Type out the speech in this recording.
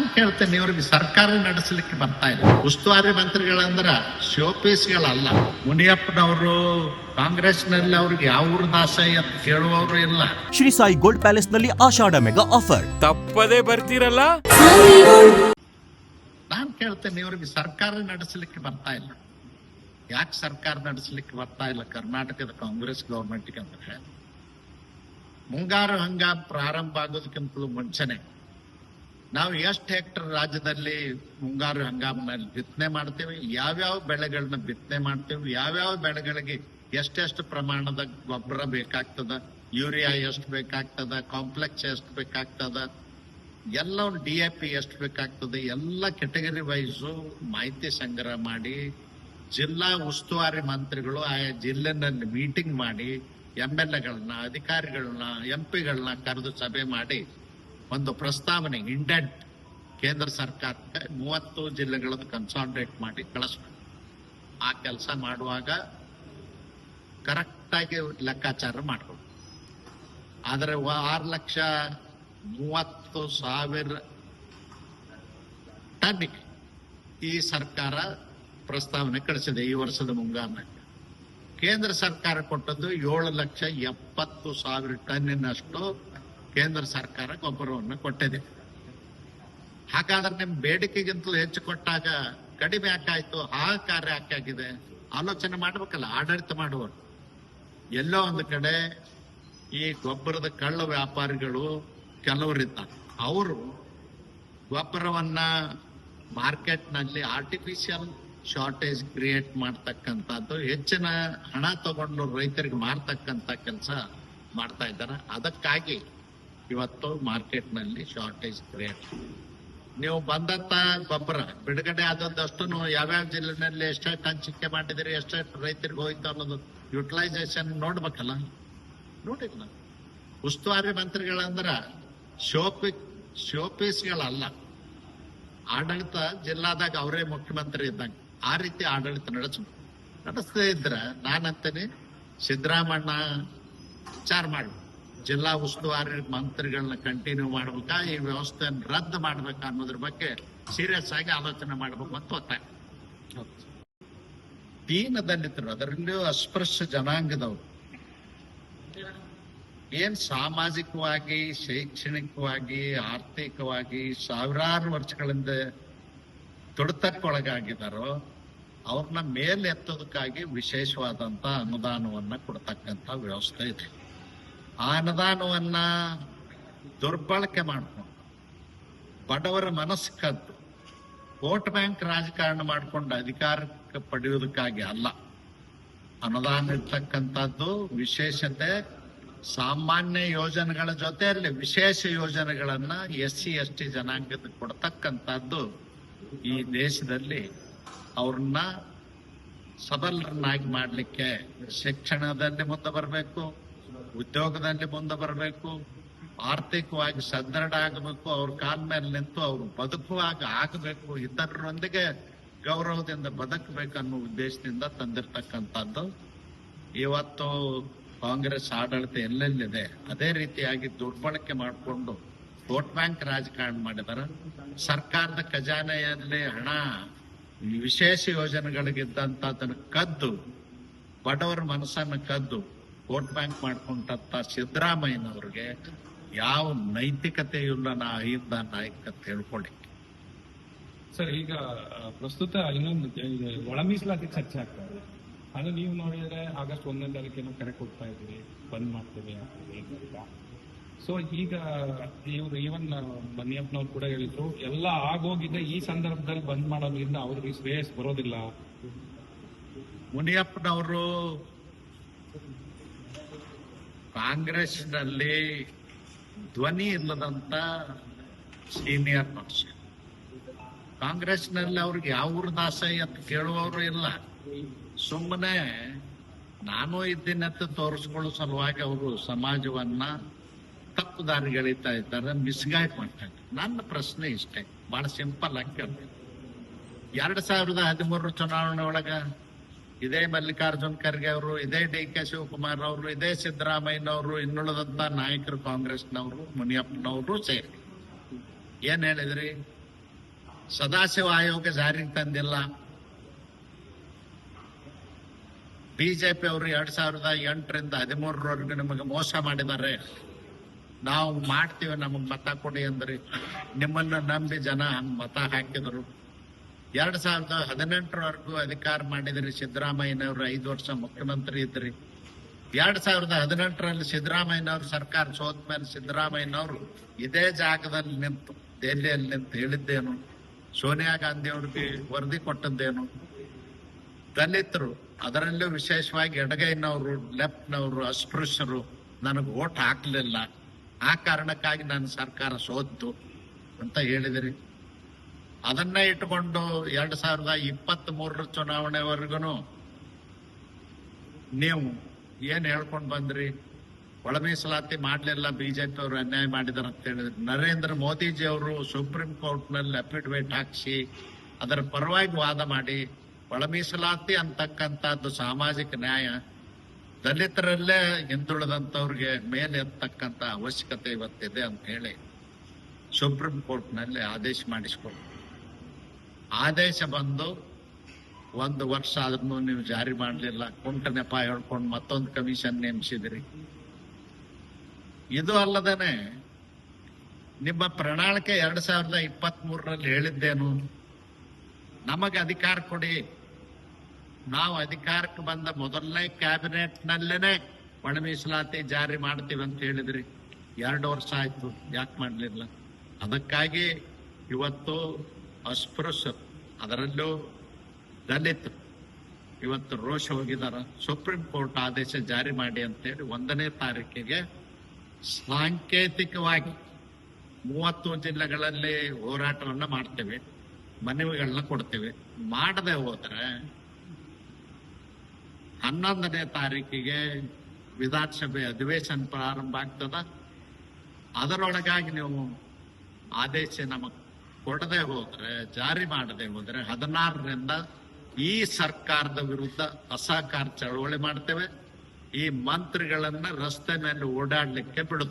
ನಾನ್ ಕೇಳ್ತೇನೆ ಇವ್ರಿಗೆ ಸರ್ಕಾರ ನಡೆಸಲಿಕ್ಕೆ ಬರ್ತಾ ಇಲ್ಲ ಉಸ್ತುವಾರಿ ಮಂತ್ರಿಗಳಂದ್ರ ಶೋಪೀಸ್ಗಳಲ್ಲ ಮುನಿಯಪ್ಪನವರು ಕಾಂಗ್ರೆಸ್ನಲ್ಲಿ ಅವ್ರಿಗೆ ಯಾವ ಊರು ದಾಸ ಅಂತ ಕೇಳುವವರು ಇಲ್ಲ. ಶ್ರೀ ಸಾಯಿ ಗೋಲ್ಡ್ ಪ್ಯಾಲೇಸ್ನಲ್ಲಿ ಆಷಾಢ ಮೆಗಾ ಆಫರ್. ತಪ್ಪದೇ ಬರ್ತೀರಲ್ಲ? ನಾನ್ ಕೇಳ್ತೇನೆ ಇವ್ರಿಗೆ ಸರ್ಕಾರ ನಡೆಸಲಿಕ್ಕೆ ಬರ್ತಾ ಇಲ್ಲ. ಯಾಕೆ ಸರ್ಕಾರ ನಡೆಸಲಿಕ್ಕೆ ಬರ್ತಾ ಇಲ್ಲ ಕರ್ನಾಟಕದ ಕಾಂಗ್ರೆಸ್ ಗೌರ್ಮೆಂಟ್ಗೆ ಅಂದ್ರೆ ಮುಂಗಾರು ಹಂಗಾಮ್ ಪ್ರಾರಂಭ ಆಗೋದಕ್ಕಿಂತಲೂ ಮುಂಚೆನೆ ನಾವು ಎಷ್ಟು ಹೆಕ್ಟರ್ ರಾಜ್ಯದಲ್ಲಿ ಮುಂಗಾರು ಹಂಗಾಮಿನಲ್ಲಿ ಬಿತ್ತನೆ ಮಾಡ್ತೇವೆ, ಯಾವ್ಯಾವ ಬೆಳೆಗಳನ್ನ ಬಿತ್ತನೆ ಮಾಡ್ತೇವೆ, ಯಾವ್ಯಾವ ಬೆಳೆಗಳಿಗೆ ಎಷ್ಟೆಷ್ಟು ಪ್ರಮಾಣದ ಗೊಬ್ಬರ ಬೇಕಾಗ್ತದ, ಯೂರಿಯಾ ಎಷ್ಟು ಬೇಕಾಗ್ತದ ಕಾಂಪ್ಲೆಕ್ಸ್ ಎಷ್ಟು ಬೇಕಾಗ್ತದ ಎಲ್ಲ ಡಿ ಎ ಪಿ ಎಷ್ಟು ಬೇಕಾಗ್ತದೆ, ಎಲ್ಲ ಕೆಟಗರಿ ವೈಸು ಮಾಹಿತಿ ಸಂಗ್ರಹ ಮಾಡಿ, ಜಿಲ್ಲಾ ಉಸ್ತುವಾರಿ ಮಂತ್ರಿಗಳು ಆಯಾ ಜಿಲ್ಲೆನಲ್ಲಿ ಮೀಟಿಂಗ್ ಮಾಡಿ ಎಂ ಎಲ್ ಎಗಳನ್ನ ಅಧಿಕಾರಿಗಳನ್ನ ಎಂ ಪಿಗಳನ್ನ ಕರೆದು ಸಭೆ ಮಾಡಿ ಒಂದು ಪ್ರಸ್ತಾವನೆ ಇಂಡೆಂಟ್ ಕೇಂದ್ರ ಸರ್ಕಾರಕ್ಕೆ ಮೂವತ್ತು ಜಿಲ್ಲೆಗಳನ್ನು ಕನ್ಸಾಲ್ಟೇಟ್ ಮಾಡಿ ಕಳಿಸ್ಬೇಕು. ಆ ಕೆಲಸ ಮಾಡುವಾಗ ಕರೆಕ್ಟಾಗಿ ಲೆಕ್ಕಾಚಾರ ಮಾಡ್ಕೊಳ್ಬೇಕು ಆದರೆ ಆರು ಲಕ್ಷ ಮೂವತ್ತು ಸಾವಿರ ಟನ್ನಿಗೆ ಈ ಸರ್ಕಾರ ಪ್ರಸ್ತಾವನೆ ಕಳಿಸಿದೆ ಈ ವರ್ಷದ ಮುಂಗಾರಿನಲ್ಲಿ. ಕೇಂದ್ರ ಸರ್ಕಾರ ಕೊಟ್ಟದ್ದು ಏಳು ಲಕ್ಷ ಎಪ್ಪತ್ತು ಸಾವಿರ ಟನ್ನಿನಷ್ಟು ಕೇಂದ್ರ ಸರ್ಕಾರ ಗೊಬ್ಬರವನ್ನು ಕೊಟ್ಟಿದೆ. ಹಾಗಾದ್ರೆ ನಿಮ್ಮ ಬೇಡಿಕೆಗಿಂತಲೂ ಹೆಚ್ಚು ಕೊಟ್ಟಾಗ ಕಡಿಮೆ ಯಾಕಾಯ್ತು? ಹಾಹಾಕಾರ ಯಾಕಾಗಿದೆ? ಆಲೋಚನೆ ಮಾಡ್ಬೇಕಲ್ಲ, ಆಡಳಿತ ಮಾಡುವರು ಎಲ್ಲೋ ಒಂದು ಕಡೆ ಈ ಗೊಬ್ಬರದ ಕಳ್ಳ ವ್ಯಾಪಾರಿಗಳು ಕೆಲವರಿದ್ದಾರೆ. ಅವರು ಗೊಬ್ಬರವನ್ನ ಮಾರ್ಕೆಟ್ನಲ್ಲಿ ಆರ್ಟಿಫಿಷಿಯಲ್ ಶಾರ್ಟೇಜ್ ಕ್ರಿಯೇಟ್ ಮಾಡ್ತಕ್ಕಂಥದ್ದು, ಹೆಚ್ಚಿನ ಹಣ ತಗೊಂಡು ರೈತರಿಗೆ ಮಾರ್ತಕ್ಕಂಥ ಕೆಲಸ ಮಾಡ್ತಾ ಇದ್ದಾರೆ. ಅದಕ್ಕಾಗಿ ಇವತ್ತು ಮಾರ್ಕೆಟ್ನಲ್ಲಿ ಶಾರ್ಟೇಜ್ ಕ್ರಿಯೇಟ್ ನೀವು ಬಂದಂತ ಗೊಬ್ಬರ, ಬಿಡುಗಡೆ ಆದಂತಷ್ಟು ಯಾವ್ಯಾವ ಜಿಲ್ಲೆನಲ್ಲಿ ಎಷ್ಟೆಷ್ಟು ಹಂಚಿಕೆ ಮಾಡಿದಿರಿ ಎಷ್ಟೆಷ್ಟು ರೈತರಿಗೆ ಹೋಯ್ತು ಅನ್ನೋದು ಯುಟಿಲೈಸೇಷನ್ ನೋಡ್ಬೇಕಲ್ಲ? ನೋಡಿಲ್ಲ. ಉಸ್ತುವಾರಿ ಮಂತ್ರಿಗಳಂದ್ರ ಶೋಪಿ ಶೋಪೀಸ್ಗಳಲ್ಲ ಆಡಳಿತ ಜಿಲ್ಲಾದಾಗ ಅವರೇ ಮುಖ್ಯಮಂತ್ರಿ ಇದ್ದಂಗೆ. ಆ ರೀತಿ ಆಡಳಿತ ನಡೆಸಬೇಕು ನಡೆಸದೇ ಇದ್ರ ನಾನಂತೇನೆ ಸಿದ್ದರಾಮಣ್ಣ ವಿಚಾರ ಮಾಡಿ ಜಿಲ್ಲಾ ಉಸ್ತುವಾರಿ ಮಂತ್ರಿಗಳನ್ನ ಕಂಟಿನ್ಯೂ ಮಾಡ್ಬೇಕಾ, ಈ ವ್ಯವಸ್ಥೆಯನ್ನು ರದ್ದು ಮಾಡ್ಬೇಕಾ ಅನ್ನೋದ್ರ ಬಗ್ಗೆ ಸೀರಿಯಸ್ ಆಗಿ ಆಲೋಚನೆ ಮಾಡ್ಬೇಕು ಅಂತ ಒತ್ತಾಯ ದೀನ ದಲಿತರು ಅದರಲ್ಲಿಯೂ ಅಸ್ಪೃಶ್ಯ ಜನಾಂಗದವರು. ಏನ್ ಸಾಮಾಜಿಕವಾಗಿ, ಶೈಕ್ಷಣಿಕವಾಗಿ, ಆರ್ಥಿಕವಾಗಿ ಸಾವಿರಾರು ವರ್ಷಗಳಿಂದ ತುಡಿತಕ್ಕೊಳಗಾಗಿದ್ದಾರೋ ಅವ್ರನ್ನ ಮೇಲೆ ಎತ್ತೋದಕ್ಕಾಗಿ ವಿಶೇಷವಾದಂತ ಅನುದಾನವನ್ನ ಕೊಡ್ತಕ್ಕಂತ ವ್ಯವಸ್ಥೆ ಇದೆ. ಆ ಅನುದಾನವನ್ನ ದುರ್ಬಳಕೆ ಮಾಡ್ಕೊಂಡು, ಬಡವರ ಮನಸ್ಸು ಕದ್ದು, ವೋಟ್ ಬ್ಯಾಂಕ್ ರಾಜಕಾರಣ ಮಾಡಿಕೊಂಡು ಅಧಿಕಾರಕ್ಕೆ ಪಡೆಯುವುದಕ್ಕಾಗಿ ಅಲ್ಲ. ಅನುದಾನ ಇರ್ತಕ್ಕಂಥದ್ದು ವಿಶೇಷತೆ, ಸಾಮಾನ್ಯ ಯೋಜನೆಗಳ ಜೊತೆಯಲ್ಲಿ ವಿಶೇಷ ಯೋಜನೆಗಳನ್ನ ಎಸ್ ಸಿ ಎಸ್ ಟಿ ಜನಾಂಗದ ಕೊಡ್ತಕ್ಕಂಥದ್ದು ಈ ದೇಶದಲ್ಲಿ ಅವ್ರನ್ನ ಸಬಲರನ್ನಾಗಿ ಮಾಡಲಿಕ್ಕೆ ಶಿಕ್ಷಣದಲ್ಲಿ ಮುಂದೆ ಬರಬೇಕು. ಉದ್ಯೋಗದಲ್ಲಿ ಮುಂದೆ ಬರಬೇಕು, ಆರ್ಥಿಕವಾಗಿ ಸದೃಢ ಆಗಬೇಕು, ಅವ್ರ ಕಾಲ ಮೇಲೆ ನಿಂತು ಅವ್ರು ಬದುಕುವಾಗ ಆಗಬೇಕು, ಇತರರೊಂದಿಗೆ ಗೌರವದಿಂದ ಬದುಕಬೇಕು ಅನ್ನೋ ಉದ್ದೇಶದಿಂದ ತಂದಿರ್ತಕ್ಕಂಥದ್ದು. ಇವತ್ತು ಕಾಂಗ್ರೆಸ್ ಆಡಳಿತ ಎಲ್ಲೆಲ್ಲಿದೆ? ಅದೇ ರೀತಿಯಾಗಿ ದುರ್ಬಳಕೆ ಮಾಡಿಕೊಂಡು ವೋಟ್ ಬ್ಯಾಂಕ್ ರಾಜಕಾರಣ ಮಾಡಿದಾರೆ ಸರ್ಕಾರದ ಖಜಾನೆಯಲ್ಲಿ ಹಣ, ವಿಶೇಷ ಯೋಜನೆಗಳಿಗಿದ್ದಂತ ಅದನ್ನು ಕದ್ದು, ಬಡವರ ಮನಸ್ಸನ್ನು ಕದ್ದು ವೋಟ್ ಬ್ಯಾಂಕ್ ಮಾಡ್ಕೊಂಡಂತ ಸಿದ್ದರಾಮಯ್ಯನವ್ರಿಗೆ ಯಾವ ನೈತಿಕತೆ ಇಲ್ಲ ನಾ ಅಹಿಂದ ನಾಯಕ ಅಂತ ಹೇಳ್ಕೊಳ್ಳಿ ಸರ್ ಈಗ ಪ್ರಸ್ತುತ ಇನ್ನೊಂದು ಒಳ ಮೀಸಲಾತಿ ಚರ್ಚೆ ಆಗ್ತಾ ಇದೆ. ಅದು ನೀವು ನೋಡಿದ್ರೆ ಆಗಸ್ಟ್ ಒಂದನೇ ತಾರೀಕಿನ ಕರೆ ಕೊಡ್ತಾ ಇದ್ದೀರಿ ಬಂದ್ ಮಾಡ್ತೀವಿ ಅಂತ ಸೊ ಈಗ ಇವ್ರು ಈವನ್ ಮನಿಯಪ್ಪನವ್ರು ಕೂಡ ಹೇಳಿದ್ರು ಎಲ್ಲ ಆಗೋಗಿದೆ ಈ ಸಂದರ್ಭದಲ್ಲಿ ಬಂದ್ ಮಾಡೋದ್ರಿಂದ ಅವ್ರಿಗೆ ಶ್ರೇಯಸ್ ಬರೋದಿಲ್ಲ. ಮುನಿಯಪ್ಪನವರು ಕಾಂಗ್ರೆಸ್ನಲ್ಲಿ ಧ್ವನಿ ಇಲ್ಲದಂತ ಸೀನಿಯರ್ ಪಕ್ಷ ಕಾಂಗ್ರೆಸ್ನಲ್ಲಿ ಅವ್ರಿಗೆ ಯಾವ ಊರು ದಾಸ ಅಂತ ಕೇಳುವವರು ಇಲ್ಲ. ಸುಮ್ಮನೆ ನಾನು ಇದ್ದೀನಿ ಅಂತ ತೋರಿಸ್ಕೊಳ್ಳೋ ಸಲುವಾಗಿ ಅವರು ಸಮಾಜವನ್ನ ತಪ್ಪು ದಾರಿಗೆಳಿತಾ ಇದ್ದಾರೆ ಮಿಸ್ಗೈಡ್ ಮಾಡ್ತಾ ಇದ್ದಾರೆ. ನನ್ನ ಪ್ರಶ್ನೆ ಇಷ್ಟೇ, ಬಹಳ ಸಿಂಪಲ್ ಆಗಿ ಕೇಳ್ತೀನಿ. ಎರಡ್ ಸಾವಿರದ ಹದಿಮೂರರ ಚುನಾವಣೆ ಒಳಗ ಇದೇ ಮಲ್ಲಿಕಾರ್ಜುನ್ ಖರ್ಗೆ ಅವರು, ಇದೇ ಡಿ ಕೆ ಶಿವಕುಮಾರ್ ಅವರು, ಇದೇ ಸಿದ್ದರಾಮಯ್ಯನವರು, ಇನ್ನುಳಿದಂತ ನಾಯಕರು ಕಾಂಗ್ರೆಸ್ನವರು, ಮುನಿಯಪ್ಪನವರು ಸೇರಿ. ಏನ್ ಹೇಳಿದ್ರಿ? ಸದಾಶಿವ ಆಯೋಗ ಜಾರಿಗೆ ತಂದಿಲ್ಲ. ಬಿಜೆಪಿ ಅವರು ಎರಡ್ ಸಾವಿರದ ಎಂಟರಿಂದ ಹದಿಮೂರರವರೆಗೂ ನಿಮಗೆ ಮೋಸ ಮಾಡಿದ್ದಾರೆ. ನಾವು ಮಾಡ್ತೀವಿ ನಮಗ್ ಮತ ಕೊಡಿ ಅಂದ್ರಿ. ನಿಮ್ಮನ್ನ ನಂಬಿ ಜನ ಮತ ಹಾಕಿದ್ರು. ಎರಡ್ ಸಾವಿರದ ಹದಿನೆಂಟರವರೆಗೂ ಅಧಿಕಾರ ಮಾಡಿದ್ರಿ ಸಿದ್ದರಾಮಯ್ಯನವರು, ಐದು ವರ್ಷ ಮುಖ್ಯಮಂತ್ರಿ ಇದ್ರಿ. ಎರಡ್ ಸಾವಿರದ ಹದಿನೆಂಟರಲ್ಲಿ ಸಿದ್ದರಾಮಯ್ಯನವ್ರ ಸರ್ಕಾರ ಸೋತ ಮೇಲೆ ಸಿದ್ದರಾಮಯ್ಯನವರು ಇದೇ ಜಾಗದಲ್ಲಿ ನಿಂತು, ದೆಹಲಿಯಲ್ಲಿ ನಿಂತು ಹೇಳಿದ್ದೇನು, ಸೋನಿಯಾ ಗಾಂಧಿ ಅವ್ರಿಗೆ ವರದಿ ಕೊಟ್ಟದ್ದೇನು. ದಲಿತರು ಅದರಲ್ಲೂ ವಿಶೇಷವಾಗಿ ಎಡಗೈನವರು, ಲೆಫ್ಟ್ನವರು, ಅಸ್ಪೃಶ್ಯರು ನನಗೆ ಓಟ್ ಹಾಕಲಿಲ್ಲ. ಆ ಕಾರಣಕ್ಕಾಗಿ ನನ್ನ ಸರ್ಕಾರ ಸೋತು ಅಂತ ಹೇಳಿದಿರಿ. ಅದನ್ನೇ ಇಟ್ಟುಕೊಂಡು ಎರಡ್ ಸಾವಿರದ ಇಪ್ಪತ್ತ್ ಮೂರರ ಚುನಾವಣೆವರೆಗೂ ನೀವು ಏನ್ ಹೇಳ್ಕೊಂಡು ಬಂದ್ರಿ? ಒಳ ಮೀಸಲಾತಿ ಮಾಡ್ಲಿಲ್ಲ ಬಿಜೆಪಿ ಅವರು ಅನ್ಯಾಯ ಮಾಡಿದಾರೆ ಅಂತ ಹೇಳಿದ್ರು ನರೇಂದ್ರ ಮೋದಿಜಿ ಅವರು ಸುಪ್ರೀಂ ಕೋರ್ಟ್ನಲ್ಲಿ ಅಫಿಡವಿಟ್ ಹಾಕ್ಸಿ ಅದರ ಪರವಾಗಿ ವಾದ ಮಾಡಿ ಒಳ ಮೀಸಲಾತಿ ಅಂತಕ್ಕಂಥದ್ದು ಸಾಮಾಜಿಕ ನ್ಯಾಯ, ದಲಿತರಲ್ಲೇ ಹಿಂದುಳಿದಂತವ್ರಿಗೆ ಮೇಲೆ ಇರ್ತಕ್ಕಂತ ಅವಶ್ಯಕತೆ ಇವತ್ತಿದೆ ಅಂತ ಹೇಳಿ ಸುಪ್ರೀಂ ಕೋರ್ಟ್ನಲ್ಲಿ ಆದೇಶ ಮಾಡಿಸ್ಕೊಟ್ಟು ಆದೇಶ ಬಂದು ಒಂದು ವರ್ಷ ಆದ್ರೂ ನೀವು ಜಾರಿ ಮಾಡಲಿಲ್ಲ. ಕುಂಟ ನೆಪ ಹೇಳ್ಕೊಂಡು ಮತ್ತೊಂದು ಕಮಿಷನ್ ನೇಮಿಸಿದ್ರಿ. ಇದು ಅಲ್ಲದೇನೆ ನಿಮ್ಮ ಪ್ರಣಾಳಿಕೆ ಎರಡ್ ಸಾವಿರದ ಇಪ್ಪತ್ತ್ ಮೂರರಲ್ಲಿ ಹೇಳಿದ್ದೇನು? ನಮಗೆ ಅಧಿಕಾರ ಕೊಡಿ. ನಾವು ಅಧಿಕಾರಕ್ಕೆ ಬಂದ ಮೊದಲನೇ ಕ್ಯಾಬಿನೆಟ್ ನಲ್ಲೇನೆ ಒಣ ಮೀಸಲಾತಿ ಜಾರಿ ಮಾಡ್ತೀವಿ ಅಂತ ಹೇಳಿದ್ರಿ. ಎರಡು ವರ್ಷ ಆಯ್ತು, ಯಾಕೆ ಮಾಡಲಿಲ್ಲ? ಅದಕ್ಕಾಗಿ ಇವತ್ತು ಅಸ್ಪೃಶ್ಯರು ಅದರಲ್ಲೂ ದಲಿತ. ಇವತ್ತು ರೋಷ ಹೋಗಿದಾರ ಸುಪ್ರೀಂ ಕೋರ್ಟ್ ಆದೇಶ ಜಾರಿ ಮಾಡಿ ಅಂತೇಳಿ ಒಂದನೇ ತಾರೀಕಿಗೆ ಸಾಂಕೇತಿಕವಾಗಿ ಮೂವತ್ತು ಜಿಲ್ಲೆಗಳಲ್ಲಿ ಹೋರಾಟವನ್ನು ಮಾಡ್ತೇವೆ. ಮನವಿಗಳನ್ನ ಕೊಡ್ತೇವೆ. ಮಾಡದೆ ಹೋದ್ರೆ ಹನ್ನೊಂದನೇ ತಾರೀಕಿಗೆ ವಿಧಾನಸಭೆ ಅಧಿವೇಶನ ಪ್ರಾರಂಭ ಆಗ್ತದ. ಅದರೊಳಗಾಗಿ ನೀವು ಆದೇಶ ನಮಗ್ ಕೊಡದೆ ಹೋದ್ರೆ, ಜಾರಿ ಮಾಡದೆ ಹೋದ್ರೆ ಹದಿನಾರರಿಂದ ಈ ಸರ್ಕಾರದ ವಿರುದ್ಧ ಅಸಹಕಾರ ಚಳವಳಿ ಮಾಡ್ತೇವೆ. ಈ ಮಂತ್ರಿಗಳನ್ನ ರಸ್ತೆ ಮೇಲೆ ಓಡಾಡ್ಲಿಕ್ಕೆ ಬಿಡುತ್ತೇವೆ.